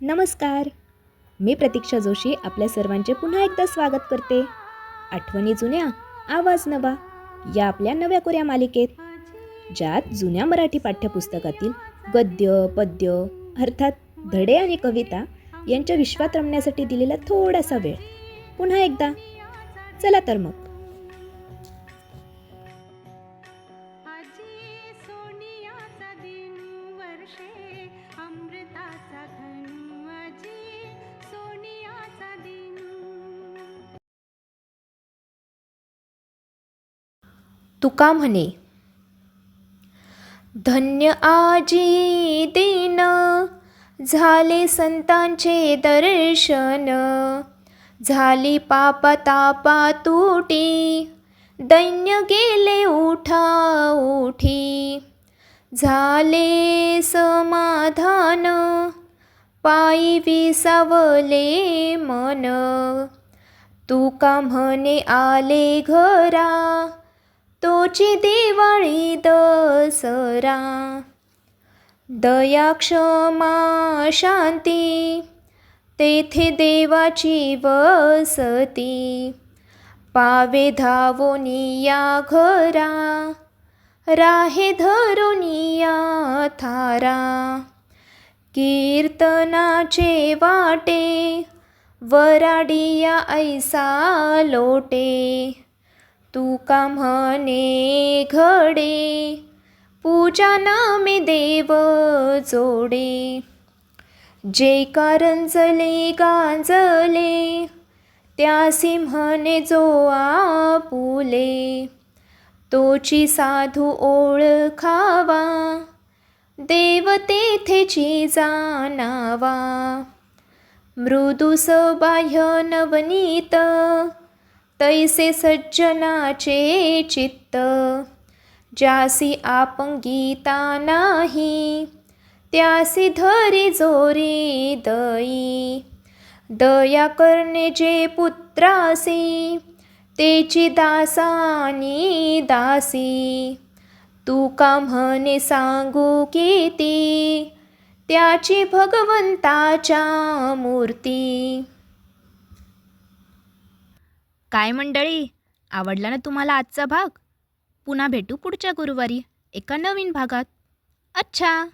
नमस्कार. मी प्रतीक्षा जोशी आपल्या सर्वांचे पुन्हा एकदा स्वागत करते. आठवणी जुन्या आवाज नवा या आपल्या नव्या कोऱ्या मालिकेत. ज्यात जुन्या मराठी पाठ्यपुस्तकातील गद्य पद्य अर्थात धडे आणि कविता यांच्या विश्वात रमण्यासाठी दिलेला थोडासा वेळ. पुन्हा एकदा. चला तर मग. तुका म्हणे धन्य आजी दिन झाले संतांचे दर्शन झाली पापा तापा तुटी दैन्य गेले उठा उठी झाले समाधान पायी विसावले मन तुका म्हणे आले घरा तोची दिवाळी दसरा. दया क्षमा शांती तेथे देवाची वसती. पावे धावोनी या घरा राहे धरुनिया थारा. कीर्तनाचे वाटे वराडिया ऐसा लोटे. तुका म्हणे घडे पूजा नामे देव जोडे. जे कारंजले गांजले त्या सिंहने जो आपुले. तोची साधू ओळखावा देव तेथेची जाणावा. मृदू बाह्य नवनीत तैसे सज्जनाचे चित्त ज्यासी आपंगीता नाही त्यासी धरी जोरी दई. दया करणे जे पुत्रासी तेची दासानी दासी. तू का म्हणे सांगू किती त्याची भगवंताच्या मूर्ती. काय मंडळी? आवडला ना तुम्हाला आजचा भाग? पुन्हा भेटू पुढच्या गुरुवारी एका नवीन भागात. अच्छा!